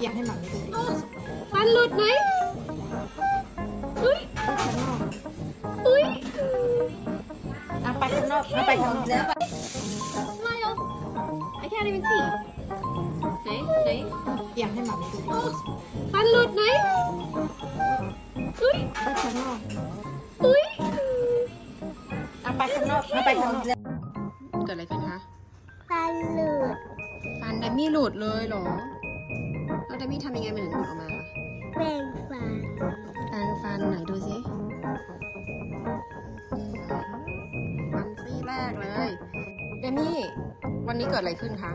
อยากให้หมาไม่ดูฟันหลุดไหมอุ้ยอุ้ยอะไปข้างนอกเอาไปข้างนอกแล้ว smile I can't even see ไหนไหนอยากให้หมาไม่ดูฟันหลุดไหมอุ้ยไปข้างนอกอุ้ยอะไปข้างนอกเอาไปข้างนอกแล้วเกิดอะไรขึ้นคะฟันหลุดฟันดัมมี่หลุดเลยเหรอ แล้วดัมมี่ทำยังไงมันถึงหลุดออกมาคะแบ่งฟันแปรงฟันไหนดูสิฟันซี่แรกเลยเดมี่วันนี้เกิดอะไรขึ้นคะ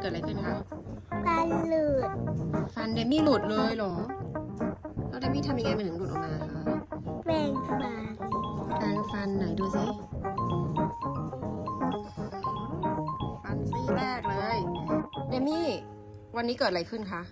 เกิดอะไรขึ้นคะฟันหลุดฟันเดมี่หลุดเลยเหรอแล้วเดมี่ทำยังไงมันถึงหลุดออกมาคะแบ่งฟันแปรงฟันไหนดูสิฟันซี่แรกเลยเดมี่ วันนี้เกิดอะไรขึ้นคะ